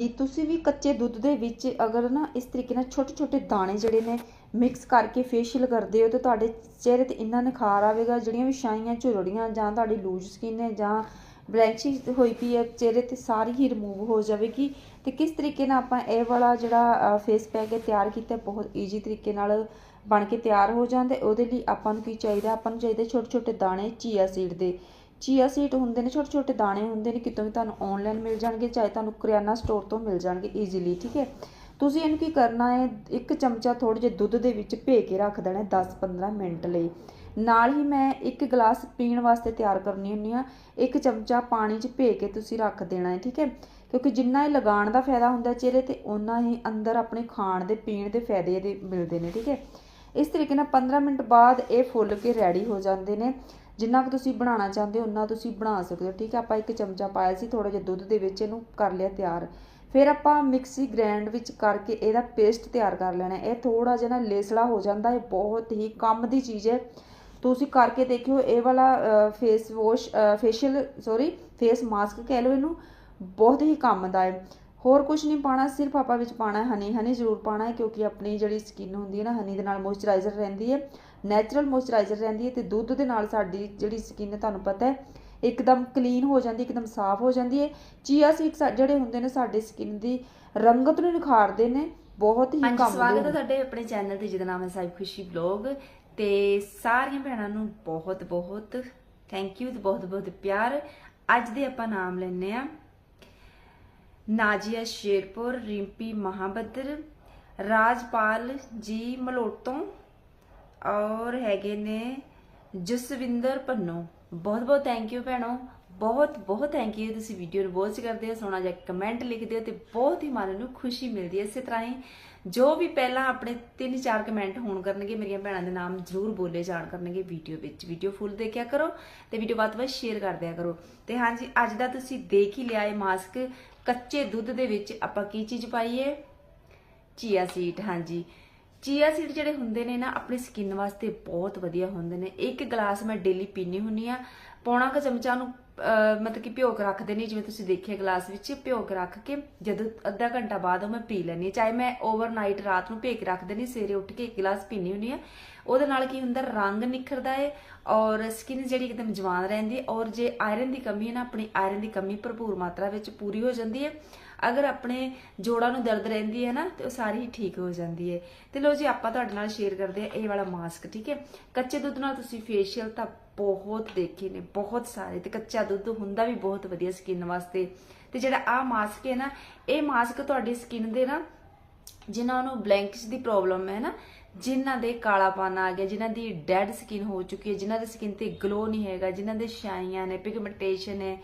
ਜੀ ਤੁਸੀਂ ਵੀ ਕੱਚੇ ਦੁੱਧ ਦੇ ਵਿੱਚ ਅਗਰ ਨਾ ਇਸ ਤਰੀਕੇ ਨਾਲ ਛੋਟੇ ਛੋਟੇ ਦਾਣੇ ਜਿਹੜੇ ਨੇ ਮਿਕਸ ਕਰਕੇ ਫੇਸ਼ੀਅਲ ਕਰਦੇ ਹੋ ਤਾਂ ਤੁਹਾਡੇ ਚਿਹਰੇ ਤੇ ਇੰਨਾ ਨਿਖਾਰ ਆਵੇਗਾ, ਜਿਹੜੀਆਂ ਵੀ ਛਾਈਆਂ ਝੁਰੜੀਆਂ ਜਾਂ ਤੁਹਾਡੀ ਲੂਜ਼ ਸਕਿਨ ਹੈ ਜਾਂ ਬਲੈਂਚਿੰਗ ਹੋਈ ਪਈ ਹੈ, ਚਿਹਰੇ ਤੇ ਸਾਰੀ ਹੀ ਰਿਮੂਵ ਹੋ ਜਾਵੇਗੀ ਤੇ ਕਿਸ ਤਰੀਕੇ ਨਾਲ ਆਪਾਂ ਇਹ ਵਾਲਾ ਜਿਹੜਾ ਫੇਸ ਪੈਕ ਹੈ ਤਿਆਰ ਕੀਤਾ ਬਹੁਤ ਈਜ਼ੀ ਤਰੀਕੇ ਨਾਲ ਬਣ ਕੇ ਤਿਆਰ ਹੋ ਜਾਂਦੇ ਉਹਦੇ ਲਈ ਆਪਾਂ ਨੂੰ ਕੀ ਚਾਹੀਦਾ, ਆਪਾਂ ਨੂੰ ਚਾਹੀਦੇ ਛੋਟੇ ਛੋਟੇ ਦਾਣੇ ਚੀਆ ਸੀਡ ਦੇ। ਚੀਆ ਸੀਟ ਹੁੰਦੇ ਨੇ ਛੋਟੇ ਛੋਟੇ ਦਾਣੇ ਹੁੰਦੇ ਨੇ, ਕਿਤੋਂ ਵੀ ਤੁਹਾਨੂੰ ਆਨਲਾਈਨ ਮਿਲ ਜਾਣਗੇ, ਚਾਹੇ ਤੁਹਾਨੂੰ ਕਰਿਆਨਾ ਸਟੋਰ ਤੋਂ ਮਿਲ ਜਾਣਗੇ ਈਜ਼ੀਲੀ ਠੀਕ ਹੈ? ਤੁਸੀਂ ਇਹਨੂੰ ਕੀ ਕਰਨਾ ਹੈ, ਇੱਕ ਚਮਚਾ ਥੋੜੇ ਜਿਹੇ ਦੁੱਧ ਦੇ ਵਿੱਚ ਭੇ ਕੇ ਰੱਖ ਦੇਣਾ 10-15 ਮਿੰਟ ਲਈ। ਨਾਲ ਹੀ ਮੈਂ ਇੱਕ ਗਲਾਸ ਪੀਣ ਵਾਸਤੇ ਤਿਆਰ ਕਰਨੀ ਹੁੰਨੀ ਆ ਇੱਕ ਚਮਚਾ ਪਾਣੀ 'ਚ ਭੇ ਕੇ ਤੁਸੀਂ ਰੱਖ ਦੇਣਾ ਹੈ, ਠੀਕ ਹੈ? ਕਿਉਂਕਿ ਜਿੰਨਾ ਇਹ ਲਗਾਉਣ ਦਾ ਫਾਇਦਾ ਹੁੰਦਾ ਚਿਹਰੇ ਤੇ ਉਨਾ ਹੀ ਅੰਦਰ ਆਪਣੇ ਖਾਣ ਦੇ, ਪੀਣ ਦੇ ਫਾਇਦੇ ਇਹਦੇ ਮਿਲਦੇ ਨੇ, ਠੀਕ ਹੈ? ਇਸ ਤਰੀਕੇ ਨਾਲ 15 ਮਿੰਟ ਬਾਅਦ ਇਹ ਫੁੱਲ ਕੇ ਰੈਡੀ ਹੋ ਜਾਂਦੇ ਨੇ। ਜਿੰਨਾ ਕੁ ਤੁਸੀਂ ਬਣਾਉਣਾ ਚਾਹੁੰਦੇ ਹੋ ਉਨਾ ਤੁਸੀਂ ਬਣਾ ਸਕਦੇ ਹੋ, ਠੀਕ ਹੈ? ਆਪਾਂ ਇੱਕ ਚਮਚਾ ਪਾਇਆ ਸੀ ਥੋੜਾ ਜਿਹਾ ਦੁੱਧ ਦੇ ਵਿੱਚ ਇਹਨੂੰ ਕਰ ਲਿਆ ਤਿਆਰ। ਫਿਰ ਆਪਾਂ ਮਿਕਸੀ ਗ੍ਰੈਂਡ ਵਿੱਚ ਕਰਕੇ ਇਹਦਾ ਪੇਸਟ ਤਿਆਰ ਕਰ ਲੈਣਾ। ਇਹ ਥੋੜਾ ਜਿਹਾ ਨਾ ਲੇਸਲਾ ਹੋ ਜਾਂਦਾ ਹੈ ਬਹੁਤ ਹੀ ਕੰਮ ਦੀ ਚੀਜ਼ ਹੈ। ਤੁਸੀਂ ਕਰਕੇ ਦੇਖਿਓ, ਇਹ ਵਾਲਾ face wash facial sorry face mask ਕਹਿ ਲਓ ਇਹਨੂੰ, ਬਹੁਤ ਹੀ ਕੰਮ ਦਾ ਹੈ। ਹੋਰ ਕੁਝ ਨਹੀਂ ਪਾਣਾ ਸਿਰਫ ਆਪਾਂ ਵਿੱਚ ਪਾਣਾ ਹੈ ਹਨੀ ਹਨੀ ਜ਼ਰੂਰ ਪਾਣਾ ਹੈ ਕਿਉਂਕਿ ਆਪਣੀ ਜਿਹੜੀ ਸਕਿਨ ਹੁੰਦੀ ਹੈ ਨਾ ਹਨੀ ਦੇ ਨਾਲ ਮੋਇਸਚਰਾਈਜ਼ਰ ਰਹਿੰਦੀ ਹੈ ਨੈਚੁਰਲ ਮੋਇਸਚਰਾਈਜ਼ਰ ਰਹਿੰਦੀ ਹੈ ਤੇ ਦੁੱਧ ਦੇ ਨਾਲ ਸਾਡੀ ਜਿਹੜੀ ਸਕਿਨ ਤੁਹਾਨੂੰ ਪਤਾ ਹੈ ਇੱਕਦਮ ਕਲੀਨ ਹੋ ਜਾਂਦੀ ਇੱਕਦਮ ਸਾਫ਼ ਹੋ ਜਾਂਦੀ ਹੈ। ਚੀਆ ਸੀਡਸ ਜਿਹੜੇ ਹੁੰਦੇ ਨੇ ਸਾਡੇ ਸਕਿਨ ਦੀ ਰੰਗਤ ਨੂੰ ਨਿਖਾਰਦੇ ਨੇ ਬਹੁਤ ਹੀ ਕੰਮ ਦੇ ਸਵਾਗਤ ਹੈ ਤੁਹਾਡੇ ਆਪਣੇ ਚੈਨਲ ਤੇ ਜਿਹਦਾ ਨਾਮ ਹੈ ਸਾਈਬ ਖੁਸ਼ੀ ਵਲੌਗ ਤੇ ਸਾਰੀਆਂ ਭੈਣਾਂ ਨੂੰ ਬਹੁਤ ਬਹੁਤ ਥੈਂਕ ਯੂ ਤੇ ਬਹੁਤ ਬਹੁਤ ਪਿਆਰ। ਅੱਜ ਦੇ ਆਪਾਂ ਨਾਮ ਲੈਣੇ ਆ ਨਾਜੀਆ ਸ਼ੇਰਪੁਰ, ਰਿੰਪੀ ਮਹਾਬਦਰ, ਰਾਜਪਾਲ ਜੀ ਮਲੋਟੋਂ ਔਰ ਹੈਗੇ ਨੇ ਜਸਵਿੰਦਰ ਪੰਨੋ। ਬਹੁਤ ਬਹੁਤ ਥੈਂਕ ਯੂ ਭੈਣੋ। ਬਹੁਤ ਬਹੁਤ ਥੈਂਕ ਯੂ ਤੁਸੀਂ ਵੀਡੀਓ ਨੂੰ ਵਾਚ ਕਰਦੇ ਹੋ, ਸੋਹਣਾ ਜਿਹਾ ਕਮੈਂਟ ਲਿਖਦੇ ਹੋ ਤੇ ਬਹੁਤ ਹੀ ਮਨ ਨੂੰ ਖੁਸ਼ੀ ਮਿਲਦੀ ਹੈ। ਇਸੇ ਤਰ੍ਹਾਂ ਹੀ ਜੋ ਵੀ ਪਹਿਲਾਂ ਆਪਣੇ ਤਿੰਨ ਚਾਰ ਕਮੈਂਟ ਹੋਣ ਕਰਨਗੇ, ਮੇਰੀਆਂ ਭੈਣਾਂ ਦੇ ਨਾਮ ਜ਼ਰੂਰ ਬੋਲੇ ਜਾਣ ਕਰਨਗੇ ਵੀਡੀਓ ਵਿੱਚ। ਵੀਡੀਓ ਫੁੱਲ ਦੇਖਿਆ ਕਰੋ ਤੇ ਵੀਡੀਓ ਵੱਧ ਵੱਧ ਸ਼ੇਅਰ ਕਰ ਦਿਆ ਕਰੋ। ਤੇ ਹਾਂਜੀ, ਅੱਜ ਦਾ ਤੁਸੀਂ ਦੇਖ ਹੀ ਲਿਆ ਇਹ ਮਾਸਕ ਕੱਚੇ ਦੁੱਧ ਦੇ ਵਿੱਚ ਆਪਾਂ ਕੀ ਚੀਜ਼ ਪਾਈਏ? ਚੀਆ ਸੀਡ ਹਾਂਜੀ। ਚੀਆ ਸੀਡ ਜਿਹੜੇ ਹੁੰਦੇ ਨੇ ਨਾ, ਆਪਣੀ ਸਕਿਨ ਵਾਸਤੇ ਬਹੁਤ ਵਧੀਆ ਹੁੰਦੇ ਨੇ। ਇੱਕ ਗਲਾਸ ਮੈਂ ਡੇਲੀ ਪੀਣੀ ਹੁੰਨੀ ਆ ਪੌਣਾ ਕ ਚਮਚਾ ਨੂੰ ਮਤਲਬ ਕਿ ਭਿਓ ਕੇ ਰੱਖ ਦੇਣੀ ਜਿਵੇਂ ਤੁਸੀਂ ਦੇਖਿਆ ਗਲਾਸ ਵਿੱਚ, ਭਿਓ ਕੇ ਰੱਖ ਕੇ ਜਦੋਂ ਅੱਧਾ ਘੰਟਾ ਬਾਅਦ ਉਹ ਮੈਂ ਪੀ ਲੈਣੀ ਚਾਹੇ ਮੈਂ ਓਵਰਨਾਈਟ ਰਾਤ ਨੂੰ ਭੇ ਕੇ ਰੱਖ ਦੇਣੀ ਸਵੇਰੇ ਉੱਠ ਕੇ ਇੱਕ ਗਲਾਸ ਪੀਣੀ ਹੁੰਨੀ ਆ ਉਹਦੇ ਨਾਲ ਕੀ ਹੁੰਦਾ, ਰੰਗ ਨਿਖਰਦਾ ਏ ਔਰ ਸਕਿਨ ਜਿਹੜੀ ਇੱਕਦਮ ਜਵਾਨ ਰਹਿੰਦੀ ਹੈ ਔਰ ਜੇ ਆਇਰਨ ਦੀ ਕਮੀ ਹੈ ਨਾ, ਆਪਣੀ ਆਇਰਨ ਦੀ ਕਮੀ ਭਰਪੂਰ ਮਾਤਰਾ ਵਿੱਚ ਪੂਰੀ ਹੋ ਜਾਂਦੀ ਹੈ ਅਗਰ ਆਪਣੇ ਜੋੜਾਂ ਨੂੰ ਦਰਦ ਰਹਿੰਦੀ ਹੈ ਨਾ, ਤੇ ਉਹ ਸਾਰੀ ਹੀ ਠੀਕ ਹੋ ਜਾਂਦੀ ਹੈ ਤੇ ਲੋ ਜੀ, ਆਪਾਂ ਤੁਹਾਡੇ ਨਾਲ ਸ਼ੇਅਰ ਕਰਦੇ ਆ ਇਹ ਵਾਲਾ ਮਾਸਕ ਠੀਕ ਹੈ? ਕੱਚੇ ਦੁੱਧ ਨਾਲ ਤੁਸੀਂ ਫੇਸ਼ੀਅਲ ਤਾਂ ਬਹੁਤ ਦੇਖੇ ਨੇ, ਬਹੁਤ ਸਾਰੇ, ਤੇ ਕੱਚਾ ਦੁੱਧ ਹੁੰਦਾ ਵੀ ਬਹੁਤ ਵਧੀਆ ਸਕਿਨ ਵਾਸਤੇ। ਤੇ ਜਿਹੜਾ ਆ ਮਾਸਕ ਹੈ ਨਾ, ਇਹ ਮਾਸਕ ਤੁਹਾਡੀ ਸਕਿਨ ਦੇ ਨਾ, ਜਿਨ੍ਹਾਂ ਨੂੰ ਬਲੈਂਕਿਸ਼ ਦੀ ਪ੍ਰੋਬਲਮ ਹੈ ਨਾ, ਜਿਨ੍ਹਾਂ ਦੇ ਕਾਲਾਪਨ ਆ ਗਿਆ, ਜਿਨ੍ਹਾਂ ਦੀ ਡੈਡ ਸਕਿਨ ਹੋ ਚੁੱਕੀ ਹੈ, ਜਿਨ੍ਹਾਂ ਦੀ ਸਕਿਨ ਤੇ ਗਲੋ ਨਹੀਂ ਹੈਗਾ, ਜਿਨ੍ਹਾਂ ਦੇ ਛਾਈਆਂ ਨੇ ਪਿਗਮੈਂਟੇਸ਼ਨ ਹੈ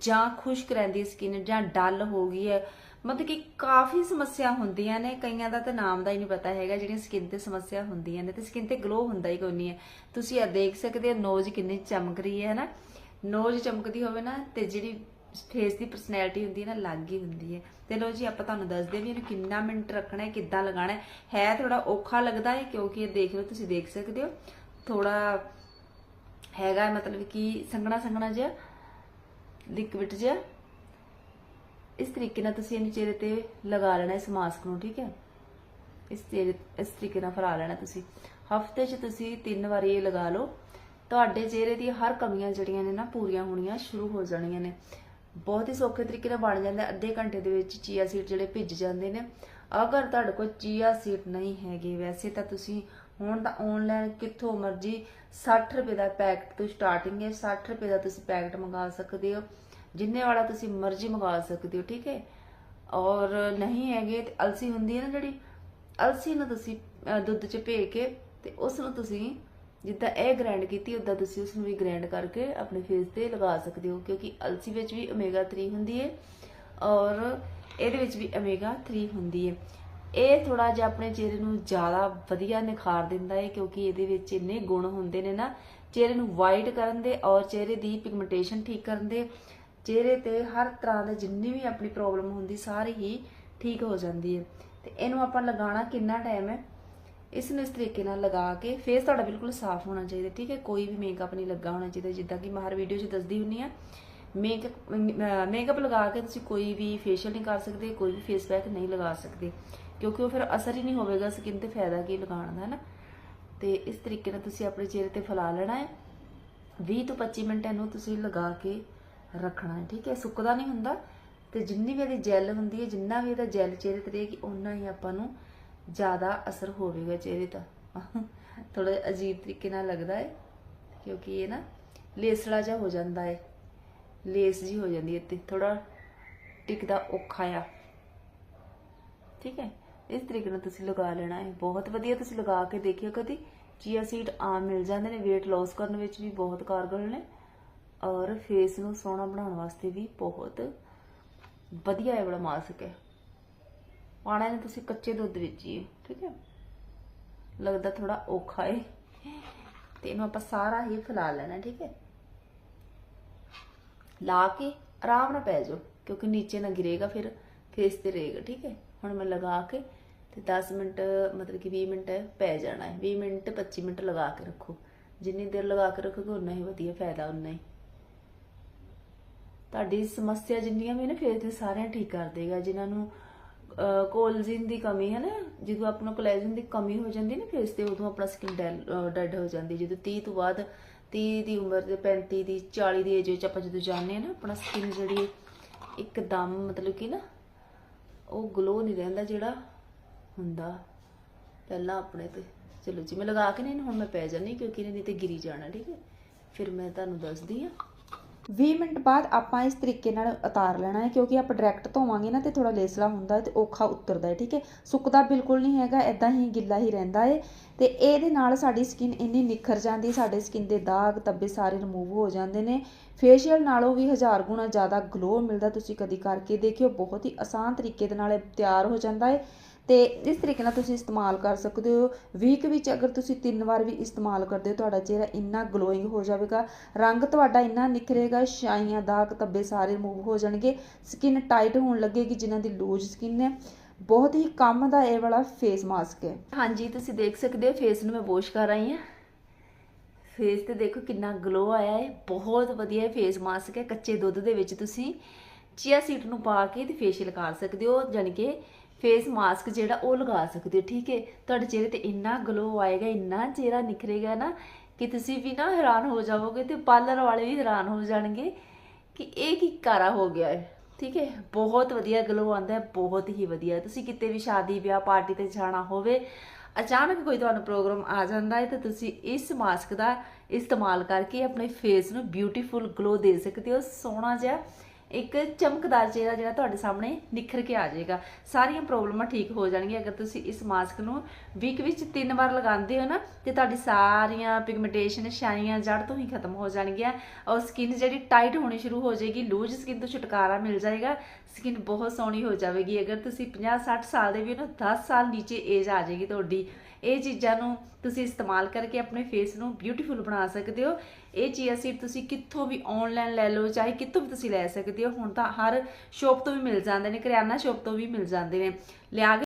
ਜਾਂ ਖੁਸ਼ਕ ਰਹਿੰਦੀ ਸਕਿਨ ਜਾਂ ਡਲ ਹੋ ਗਈ ਹੈ। ਮਤਲਬ ਕਿ ਕਾਫੀ ਸਮੱਸਿਆ ਹੁੰਦੀਆਂ ਨੇ, ਕਈਆਂ ਦਾ ਤਾਂ ਨਾਮ ਦਾ ਹੀ ਨਹੀਂ ਪਤਾ ਹੈਗਾ, ਜਿਹੜੀਆਂ ਸਕਿਨ ਤੇ ਸਮੱਸਿਆ ਹੁੰਦੀਆਂ ਨੇ, ਤੇ ਸਕਿਨ ਤੇ ਗਲੋ ਹੁੰਦਾ ਹੀ ਕੋਈ ਨਹੀਂ ਹੈ। ਤੁਸੀਂ ਇਹ ਦੇਖ ਸਕਦੇ ਹੋ, ਨੋਜ਼ ਕਿੰਨੀ ਚਮਕ ਰਹੀ ਹੈ, ਹਨਾ? ਨੋਜ਼ ਚਮਕਦੀ ਹੋਵੇ ਨਾ, ਤੇ ਜਿਹੜੀ ਫੇਸ ਦੀ ਪਰਸਨੈਲਿਟੀ ਹੁੰਦੀ ਹੈ ਨਾ, ਅਲੱਗ ਹੀ ਹੁੰਦੀ ਹੈ। ਤੇ ਲੋ ਜੀ, ਆਪਾਂ ਤੁਹਾਨੂੰ ਦੱਸਦੇ ਵੀ ਇਹਨੂੰ ਕਿੰਨਾ ਮਿੰਟ ਰੱਖਣਾ ਹੈ, ਕਿੱਦਾਂ ਲਗਾਣਾ ਹੈ। ਹੈ ਥੋੜਾ ਔਖਾ ਲੱਗਦਾ ਹੈ, ਕਿਉਂਕਿ ਇਹ ਦੇਖ ਲਓ, ਤੁਸੀਂ ਦੇਖ ਸਕਦੇ ਹੋ। ਥੋੜਾ ਹੈਗਾ ਮਤਲਬ ਕਿ ਸੰਘਣਾ ਸੰਘਣਾ ਜਿਹਾ ਲਿਕਵਿਡ ਜਿਹਾ। ਇਸ ਤਰੀਕੇ ਨਾਲ ਤੁਸੀਂ ਇਹਨੂੰ ਚਿਹਰੇ ਤੇ ਲਗਾ ਲੈਣਾ ਇਸ ਮਾਸਕ ਨੂੰ, ਠੀਕ ਹੈ? ਇਸ ਚਿਹਰੇ, ਇਸ ਤਰੀਕੇ ਨਾਲ ਫਰਾ ਲੈਣਾ ਤੁਸੀਂ। ਹਫ਼ਤੇ 'ਚ ਤੁਸੀਂ ਤਿੰਨ ਵਾਰੀ ਇਹ ਲਗਾ ਲਓ। ਤੁਹਾਡੇ ਚਿਹਰੇ ਦੀ ਹਰ ਕਮੀਆਂ ਜਿਹੜੀਆਂ ਨੇ ਨਾ ਪੂਰੀਆਂ ਹੋਣੀਆਂ ਸ਼ੁਰੂ ਹੋ ਜਾਣੀਆਂ ਨੇ। ਬਹੁਤ ਹੀ ਸੌਖੇ ਤਰੀਕੇ ਨਾਲ ਬਣ ਜਾਂਦਾ, ਅੱਧੇ ਘੰਟੇ ਦੇ ਵਿੱਚ ਚੀਆ ਸੀਡ ਜਿਹੜੇ ਭਿੱਜ ਜਾਂਦੇ ਨੇ। ਅਗਰ ਤੁਹਾਡੇ ਕੋਲ ਚੀਆ ਸੀਡ ਨਹੀਂ ਹੈਗੇ ਵੈਸੇ ਤਾਂ ਤੁਸੀਂ ਹੁਣ ਤਾਂ ਆਨਲਾਈਨ ਕਿੱਥੋਂ ਮਰਜ਼ੀ 60 ਰੁਪਏ ਦਾ ਪੈਕਟ ਤੋਂ ਸਟਾਰਟਿੰਗ ਹੈ 60 ਰੁਪਏ ਦਾ ਤੁਸੀਂ ਪੈਕਟ ਮੰਗਾ ਸਕਦੇ ਹੋ। ਜਿੰਨੇ ਵਾਲਾ ਤੁਸੀਂ ਮਰਜ਼ੀ ਮੰਗਾ ਸਕਦੇ ਹੋ, ਠੀਕ ਹੈ? ਔਰ ਨਹੀਂ ਹੈਗੇ ਤੇ ਅਲਸੀ ਹੁੰਦੀ ਹੈ ਨਾ ਜਿਹੜੀ, ਅਲਸੀ ਨੂੰ ਤੁਸੀਂ ਦੁੱਧ 'ਚ ਭੇ ਕੇ ਤੇ ਉਸ ਨੂੰ ਤੁਸੀਂ ਜਿੱਦਾਂ ਇਹ ਗ੍ਰੈਂਡ ਕੀਤੀ ਉਦਾਂ ਤੁਸੀਂ ਉਸ ਨੂੰ ਵੀ ਗ੍ਰੈਂਡ ਕਰਕੇ ਆਪਣੇ ਫੇਸ ਤੇ ਲਗਾ ਸਕਦੇ ਹੋ, ਕਿਉਂਕਿ ਅਲਸੀ ਵਿੱਚ ਵੀ ਓਮੇਗਾ 3 ਹੁੰਦੀ ਹੈ ਔਰ ਇਹਦੇ ਵਿੱਚ ਵੀ ਓਮੇਗਾ 3 ਹੁੰਦੀ ਹੈ ਇਹ ਥੋੜਾ ਜਿਹਾ ਆਪਣੇ ਚਿਹਰੇ ਨੂੰ ਜ਼ਿਆਦਾ ਵਧੀਆ ਨਿਖਾਰ ਦਿੰਦਾ ਹੈ ਕਿਉਂਕਿ ਇਹਦੇ ਵਿੱਚ ਇੰਨੇ ਗੁਣ ਹੁੰਦੇ ਨੇ ਨਾ, ਚਿਹਰੇ ਨੂੰ ਵਾਈਟ ਕਰਨ ਦੇ ਔਰ ਚਿਹਰੇ ਦੀ ਪਿਗਮੈਂਟੇਸ਼ਨ ਠੀਕ ਕਰਨ ਦੇ, ਚਿਹਰੇ ਤੇ ਹਰ ਤਰ੍ਹਾਂ ਦੇ ਜਿੰਨੀ ਵੀ ਆਪਣੀ ਪ੍ਰੋਬਲਮ ਹੁੰਦੀ, ਸਾਰੀ ਹੀ ਠੀਕ ਹੋ ਜਾਂਦੀ ਹੈ ਤੇ ਇਹਨੂੰ ਆਪਾਂ ਲਗਾਉਣਾ ਕਿੰਨਾ ਟਾਈਮ ਹੈ ਇਸ ਨੂੰ ਇਸ ਤਰੀਕੇ ਨਾਲ ਲਗਾ ਕੇ ਫੇਸ ਤੁਹਾਡਾ ਬਿਲਕੁਲ ਸਾਫ਼ ਹੋਣਾ ਚਾਹੀਦਾ, ਠੀਕ ਹੈ? ਕੋਈ ਵੀ ਮੇਕਅਪ ਨਹੀਂ ਲੱਗਾ ਹੋਣਾ ਚਾਹੀਦਾ, ਜਿੱਦਾਂ ਕਿ ਮੈਂ ਹਰ ਵੀਡੀਓ 'ਚ ਦੱਸਦੀ ਹੁੰਨੀ ਆ ਮੇਕਅਪ ਮੇਕਅਪ ਲਗਾ ਕੇ ਤੁਸੀਂ ਕੋਈ ਵੀ ਫੇਸ਼ੀਅਲ ਨਹੀਂ ਕਰ ਸਕਦੇ, ਕੋਈ ਵੀ ਫੇਸ ਪੈਕ ਨਹੀਂ ਲਗਾ ਸਕਦੇ, ਕਿਉਂਕਿ ਉਹ ਫਿਰ ਅਸਰ ਹੀ ਨਹੀਂ ਹੋਵੇਗਾ ਸਕਿਨ ਤੇ ਫਾਇਦਾ ਕੀ ਲਗਾਉਣ ਦਾ ਹੈ ਨਾ ਤੇ ਇਸ ਤਰੀਕੇ ਨਾਲ ਤੁਸੀਂ ਆਪਣੇ ਚਿਹਰੇ ਤੇ ਫੈਲਾ ਲੈਣਾ ਹੈ। 20 ਤੋਂ 25 ਮਿੰਟ ਇਹਨੂੰ ਤੁਸੀਂ ਲਗਾ ਕੇ ਰੱਖਣਾ ਹੈ, ਠੀਕ ਹੈ? ਸੁੱਕਦਾ ਨਹੀਂ ਹੁੰਦਾ, ਤੇ ਜਿੰਨੀ ਵੀ ਇਹਦੀ ਜੈਲ ਹੁੰਦੀ ਹੈ, ਜਿੰਨਾ ਵੀ ਇਹਦਾ ਜੈਲ ਚਿਹਰੇ ਤੇ ਰਹੇਗੀ ਉਨਾ ਹੀ ਆਪਾਂ ਨੂੰ ਜ਼ਿਆਦਾ ਅਸਰ ਹੋਵੇਗਾ ਚਿਹਰੇ ਦਾ। ਥੋੜਾ ਅਜੀਬ ਤਰੀਕੇ ਨਾਲ ਲੱਗਦਾ ਹੈ, ਕਿਉਂਕਿ ਇਹ ਨਾ ਲੇਸੜਾ ਜਿਹਾ ਹੋ ਜਾਂਦਾ ਹੈ। ਲੇਸ ਜੀ ਹੋ ਜਾਂਦੀ ਹੈ ਤੇ ਥੋੜਾ ਟਿਕਦਾ ਔਖਾ ਆ। ਠੀਕ ਹੈ? ਇਸ ਤਰੀਕੇ ਨਾਲ ਤੁਸੀਂ ਲਗਾ ਲੈਣਾ ਹੈ। ਬਹੁਤ ਵਧੀਆ ਤੁਸੀਂ ਲਗਾ ਕੇ ਦੇਖਿਓ ਕਦੀ ਚੀਆ ਸੀਡ ਆਮ ਮਿਲ ਜਾਂਦੇ ਨੇ, weight loss ਕਰਨ ਵਿੱਚ ਵੀ ਬਹੁਤ ਕਾਰਗਰ ਨੇ। ਔਰ ਫੇਸ ਨੂੰ ਸੋਹਣਾ ਬਣਾਉਣ ਵਾਸਤੇ ਵੀ ਬਹੁਤ ਵਧੀਆ ਹੈ ਬੜਾ ਮਾਸਕ ਹੈ। ਪਾਣਾ ਨੇ ਤੁਸੀਂ ਕੱਚੇ ਦੁੱਧ ਵਿੱਚ ਹੀ ਠੀਕ ਹੈ? ਲੱਗਦਾ ਥੋੜਾ ਔਖਾ ਹੈ ਤੇ ਇਹਨੂੰ ਆਪਾਂ ਸਾਰਾ ਹੀ ਫੈਲਾ ਲੈਣਾ, ਠੀਕ ਹੈ? ਲਾ ਕੇ ਆਰਾਮ ਨਾਲ ਪੈ ਜਾਓ, ਕਿਉਂਕਿ ਨੀਚੇ ਨਾ ਗਿਰੇਗਾ ਫਿਰ ਫੇਸ ਤੇ ਰਹੇਗਾ, ਠੀਕ ਹੈ? ਹੁਣ ਮੈਂ ਲਗਾ ਕੇ ਤੇ 10 ਮਿੰਟ, ਮਤਲਬ ਕਿ 20 ਮਿੰਟ ਪੈ ਜਾਣਾ ਹੈ। 20 ਮਿੰਟ 25 ਮਿੰਟ ਲਗਾ ਕੇ ਰੱਖੋ। ਜਿੰਨੀ ਦੇਰ ਲਗਾ ਕੇ ਰੱਖੋਗੇ ਉਨਾ ਹੀ ਵਧੀਆ ਫਾਇਦਾ ਉਨਾ ਹੀ। ਤੁਹਾਡੀ ਸਮੱਸਿਆ ਜਿੰਨੀਆਂ ਵੀ ਨੇ ਫੇਸ ਦੇ ਸਾਰਿਆਂ ਠੀਕ ਕਰ ਦੇਗਾ। ਜਿਨ੍ਹਾਂ ਨੂੰ ਕੋਲਜਿਨ ਦੀ ਕਮੀ ਹੈ ਨਾ, ਜਦੋਂ ਆਪਣਾ ਕੋਲੇਜਨ ਦੀ ਕਮੀ ਹੋ ਜਾਂਦੀ ਨਾ ਫੇਸ ਤੇ ਉਦੋਂ ਆਪਣਾ ਸਕਿਨ ਡੈਡ ਹੋ ਜਾਂਦੀ। ਜਦੋਂ 30 ਤੋਂ ਬਾਅਦ 30 ਦੀ ਉਮਰ ਦੇ 35 ਦੀ 40 ਦੀ ਏਜ ਵਿੱਚ ਆਪਾਂ ਜਦੋਂ ਜਾਂਦੇ ਆ ਨਾ, ਆਪਣਾ ਸਕਿਨ ਜਿਹੜੀ ਇੱਕਦਮ ਮਤਲਬ ਕਿ ਨਾ, ਉਹ ਗਲੋ ਨਹੀਂ ਰਹਿੰਦਾ ਜਿਹੜਾ ਹੁੰਦਾ। ਪਹਿਲਾਂ ਆਪਣੇ ਤੇ। ਚਲੋ ਜੀ, ਮੈਂ ਲਗਾ ਕੇ ਨਹੀਂ ਹੁਣ ਮੈਂ ਪੈ ਜਾਣੀ ਕਿਉਂਕਿ ਇਹਨੇ ਨਹੀਂ ਤੇ ਗਿਰੀ ਜਾਣਾ, ਠੀਕ ਹੈ। ਫਿਰ ਮੈਂ ਤੁਹਾਨੂੰ ਦੱਸਦੀ ਆ 20 ਮਿੰਟ ਬਾਅਦ ਆਪਾਂ ਇਸ ਤਰੀਕੇ ਨਾਲ ਉਤਾਰ ਲੈਣਾ ਹੈ, ਕਿਉਂਕਿ ਆਪਾਂ ਡਾਇਰੈਕਟ ਧੋਵਾਂਗੇ ਨਾ ਤੇ ਥੋੜਾ ਲੇਸਲਾ ਹੁੰਦਾ ਹੈ ਤੇ ਔਖਾ ਉਤਰਦਾ ਹੈ, ਠੀਕ ਹੈ? ਸੁੱਕਦਾ ਬਿਲਕੁਲ ਨਹੀਂ ਹੈਗਾ ਐਦਾਂ ਹੀ ਗਿੱਲਾ ਹੀ ਰਹਿੰਦਾ ਹੈ ਤੇ ਇਹਦੇ ਨਾਲ ਸਾਡੀ ਸਕਿਨ ਇੰਨੀ ਨਿਖਰ ਜਾਂਦੀ ਸਾਡੇ ਸਕਿਨ ਦੇ ਦਾਗ ਧੱਬੇ ਸਾਰੇ ਰਿਮੂਵ ਹੋ ਜਾਂਦੇ ਨੇ। ਫੇਸ਼ੀਅਲ ਨਾਲੋਂ ਵੀ ਹਜ਼ਾਰ ਗੁਣਾ ਜ਼ਿਆਦਾ ਗਲੋ ਮਿਲਦਾ, ਤੁਸੀਂ ਕਦੀ ਕਰਕੇ ਦੇਖਿਓ, ਬਹੁਤ ਹੀ ਆਸਾਨ ਤਰੀਕੇ ਦੇ ਨਾਲ ਤਿਆਰ ਹੋ ਜਾਂਦਾ ਹੈ। ਤੇ ਇਸ ਤਰੀਕੇ ਨਾਲ ਤੁਸੀਂ ਇਸਤੇਮਾਲ ਕਰ ਸਕਦੇ ਹੋ। ਵੀਕ ਵਿੱਚ ਅਗਰ ਤੁਸੀਂ ਤਿੰਨ ਵਾਰ ਵੀ ਇਸਤੇਮਾਲ ਕਰਦੇ ਹੋ, ਤੁਹਾਡਾ ਚਿਹਰਾ ਇੰਨਾ ਗਲੋਇੰਗ ਹੋ ਜਾਵੇਗਾ। ਰੰਗ ਤੁਹਾਡਾ ਇੰਨਾ ਨਿਖਰੇਗਾ ਛਾਈਆਂ ਦਾਗ, ਧੱਬੇ ਸਾਰੇ ਰਿਮੂਵ ਹੋ ਜਾਣਗੇ। ਸਕਿਨ ਟਾਈਟ ਹੋਣ ਲੱਗੇਗੀ, ਜਿਨ੍ਹਾਂ ਦੀ ਲੂਜ਼ ਸਕਿਨ ਹੈ। ਬਹੁਤ ਹੀ ਕੰਮ ਦਾ ਇਹ ਵਾਲਾ ਫੇਸ ਮਾਸਕ ਹੈ। ਹਾਂਜੀ, ਤੁਸੀਂ ਦੇਖ ਸਕਦੇ ਹੋ ਫੇਸ ਨੂੰ ਮੈਂ ਵਾਸ਼ ਕਰ ਆਈ ਹਾਂ। ਫੇਸ ਤੇ ਦੇਖੋ ਕਿੰਨਾ ਗਲੋ ਆਇਆ ਹੈ। ਬਹੁਤ ਵਧੀਆ ਫੇਸ ਮਾਸਕ ਹੈ। ਕੱਚੇ ਦੁੱਧ ਦੇ ਵਿੱਚ ਤੁਸੀਂ ਚੀਆ ਸੀਟ ਨੂੰ ਪਾ ਕੇ ਤੇ ਫੇਸ਼ੀਅਲ ਕਰ ਸਕਦੇ ਹੋ। ਜਾਣੀ ਕਿ ਫੇਸ ਮਾਸਕ ਜਿਹੜਾ ਉਹ ਲਗਾ ਸਕਦੇ ਹੋ, ਠੀਕ ਹੈ? ਤੁਹਾਡੇ ਚਿਹਰੇ ਤੇ ਇੰਨਾ ਗਲੋ ਆਏਗਾ, ਇੰਨਾ ਚਿਹਰਾ ਨਿਖਰੇਗਾ ਨਾ ਕਿ ਤੁਸੀਂ ਵੀ ਨਾ ਹੈਰਾਨ ਹੋ ਜਾਵੋਗੇ ਤੇ ਪਾਰਲਰ ਵਾਲੇ ਵੀ ਹੈਰਾਨ ਹੋ ਜਾਣਗੇ ਕਿ ਇਹ ਕੀ ਕਾਰਾ ਹੋ ਗਿਆ ਹੈ, ਠੀਕ ਹੈ? ਬਹੁਤ ਵਧੀਆ ਗਲੋ ਆਉਂਦਾ ਹੈ, ਬਹੁਤ ਹੀ ਵਧੀਆ। ਤੁਸੀਂ ਕਿਤੇ ਵੀ ਸ਼ਾਦੀ, ਵਿਆਹ ਪਾਰਟੀ ਤੇ ਜਾਣਾ ਹੋਵੇ, ਅਚਾਨਕ ਕੋਈ ਤੁਹਾਨੂੰ ਪ੍ਰੋਗਰਾਮ ਆ ਜਾਂਦਾ ਹੈ ਤਾਂ ਤੁਸੀਂ ਇਸ ਮਾਸਕ ਦਾ ਇਸਤੇਮਾਲ ਕਰਕੇ ਆਪਣੇ ਫੇਸ ਨੂੰ ਬਿਊਟੀਫੁਲ ਗਲੋ ਦੇ ਸਕਦੇ ਹੋ, ਸੋਹਣਾ ਜਿਹਾ ਇੱਕ ਚਮਕਦਾਰ ਚਿਹਰਾ ਜਿਹੜਾ ਤੁਹਾਡੇ ਸਾਹਮਣੇ ਨਿਖਰ ਕੇ ਆ ਜਾਏਗਾ। ਸਾਰੀਆਂ ਪ੍ਰੋਬਲਮਾਂ ਠੀਕ ਹੋ ਜਾਣਗੀਆਂ। ਅਗਰ ਤੁਸੀਂ ਇਸ ਮਾਸਕ ਨੂੰ ਵੀਕ ਵਿੱਚ ਤਿੰਨ ਵਾਰ ਲਗਾਉਂਦੇ ਹੋ ਨਾ, ਤੇ ਤੁਹਾਡੀ ਸਾਰੀਆਂ ਪਿਗਮੈਂਟੇਸ਼ਨ ਸ਼ਾਈਆਂ ਜੜ ਤੋਂ ਹੀ ਖਤਮ ਹੋ ਜਾਣਗੀਆਂ। ਔਰ ਸਕਿਨ ਜਿਹੜੀ ਟਾਈਟ ਹੋਣੀ ਸ਼ੁਰੂ ਹੋ ਜਾਏਗੀ ਲੂਜ਼ ਸਕਿਨ ਤੋਂ ਛੁਟਕਾਰਾ ਮਿਲ ਜਾਏਗਾ। ਸਕਿਨ ਬਹੁਤ ਸੋਹਣੀ ਹੋ ਜਾਵੇਗੀ। ਅਗਰ ਤੁਸੀਂ 50 60 ਸਾਲ ਦੇ ਵੀ ਹੋ ਨਾ 10 ਸਾਲ ਨੀਚੇ ਏਜ ਆ ਜਾਏਗੀ ਤੁਹਾਡੀ। ਇਹ ਚੀਜ਼ਾਂ ਨੂੰ ਤੁਸੀਂ ਇਸਤੇਮਾਲ ਕਰਕੇ ਆਪਣੇ ਫੇਸ ਨੂੰ ਬਿਊਟੀਫੁਲ ਬਣਾ ਸਕਦੇ ਹੋ। ਇਹ ਚੀਆ ਸੀਡ ਤੁਸੀਂ ਕਿੱਥੋਂ ਵੀ ਆਨਲਾਈਨ ਲੈ ਲਓ, ਚਾਹੇ ਕਿੱਥੋਂ ਵੀ ਤੁਸੀਂ ਲੈ ਸਕਦੇ ਹੋ, ਹੁਣ ਤਾਂ ਹਰ ਸ਼ੋਪ ਤੋਂ ਵੀ ਮਿਲ ਜਾਂਦੇ ਨੇ, ਕਰਿਆਨਾ ਸ਼ੋਪ ਤੋਂ ਵੀ ਮਿਲ ਜਾਂਦੇ ਨੇ। ਲਿਆ ਕੇ